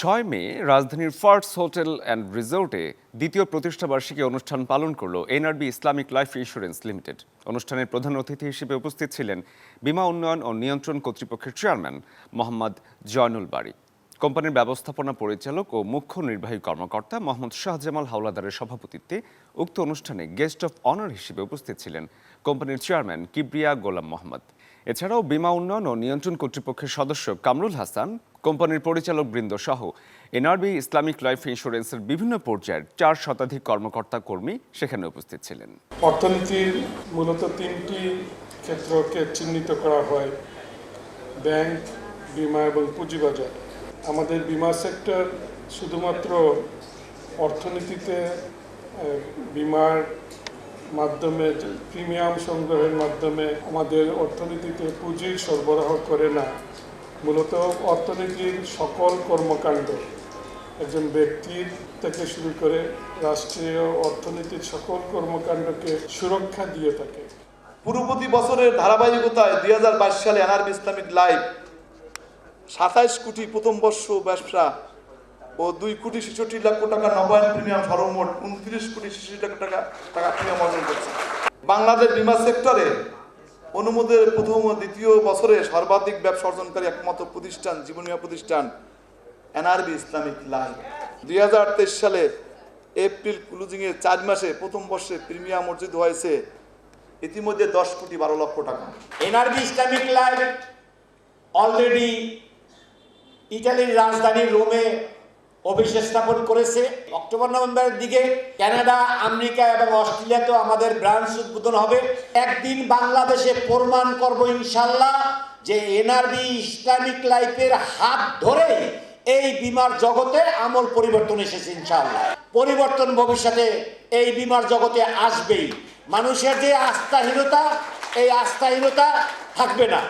ছয় মে রাজধানীর ফার্টস hotel and রিসোর্টে দ্বিতীয় প্রতিষ্ঠাবার্ষিকী অনুষ্ঠান পালন করল NRB Islamic life insurance limited. অনুষ্ঠানের প্রধান অতিথি হিসেবে উপস্থিত ছিলেন বিমা উন্নয়ন ও নিয়ন্ত্রণ কর্তৃপক্ষের চেয়ারম্যান মোহাম্মদ জয়নুল বাড়ি কোম্পানির ব্যবস্থাপনা পরিচালক ও মুখ্য নির্বাহী কর্মকর্তা মোহাম্মদ শাহজামাল হাওলাদারের সভাপতিত্বে উক্ত অনুষ্ঠানে গেস্ট অফ অনার হিসেবে উপস্থিত ছিলেন কোম্পানির চেয়ারম্যান কিবরিয়া গোলাম মোহাম্মদ। এছাড়াও বিমা উন্নয়ন ও নিয়ন্ত্রণ কর্তৃপক্ষের সদস্য কামরুল হাসান কোম্পানির পরিচালক বৃন্দ সহ এনআরবি, ইসলামিক লাইফ ইন্স্যুরেন্সের বিভিন্ন পর্যায়ের চার শতাধিক কর্মকর্তা কর্মী সেখানে উপস্থিত ছিলেন। অর্থনীতির মূলত তিনটি ক্ষেত্রকে চিহ্নিত করা হয়, ব্যাংক, বিমা এবং পুঁজিবাজার। আমাদের বিমা সেক্টর শুধুমাত্র অর্থনীতিতে বিমার মাধ্যমে, প্রিমিয়াম সংগ্রহের মাধ্যমে আমাদের অর্থনীতিতে পুঁজি সরবরাহ করে না। মূলত অর্থনীতির সকল কর্মকাণ্ড একজন ব্যক্তির থেকে শুরু করে রাষ্ট্রীয় অর্থনীতির সকল কর্মকাণ্ডকে সুরক্ষা দিয়ে থাকে। পূর্ববর্তী বছরের ধারাবাহিকতায় দুই সালে এনআরবি ইসলামিক লাইফ সাতাইশ কোটি প্রথম বর্ষ ব্যবসা ও দুই কোটি ছেষট্টি লক্ষ টাকা নবায়ন প্রিমিয়াম সর্বমোট উনত্রিশ কোটি ছেষট্টি লক্ষ টাকা টাকা প্রিমিয়াম অর্জন করছে। বাংলাদেশ বিমা সেক্টরে অনুমোদনের প্রথম ও দ্বিতীয় বছরে সর্বাধিক ব্যবসা অর্জনকারী একমাত্র প্রতিষ্ঠান জীবন বীমা প্রতিষ্ঠান, এনআরবি ইসলামিক লাইফ। দুই হাজার তেইশ সালে এপ্রিল ক্লোজিংয়ের চার মাসে প্রথম বর্ষে প্রিমিয়াম অর্জিত হয়েছে। ইতিমধ্যে দশ কোটি বারো লক্ষ টাকা। এনআরবি ইসলামিক লাইফ অলরেডি ইটালির রাজধানী রোমে অফিস স্থাপন করেছে। অক্টোবর, নভেম্বরের দিকে কানাডা, আমেরিকা এবং অস্ট্রেলিয়াতেও আমাদের ব্রাঞ্চ উদ্বোধন হবে। একদিন বাংলাদেশে প্রমাণ করব ইনশাল্লাহ যে এনআরবি, ইসলামিক লাইফের হাত ধরে এই বিমার জগতে আমল পরিবর্তন এসেছে ইনশাল্লাহ পরিবর্তন ভবিষ্যতে এই বিমার জগতে আসবেই। মানুষের যে আস্থাহীনতা, এই আস্থাহীনতা থাকবে না।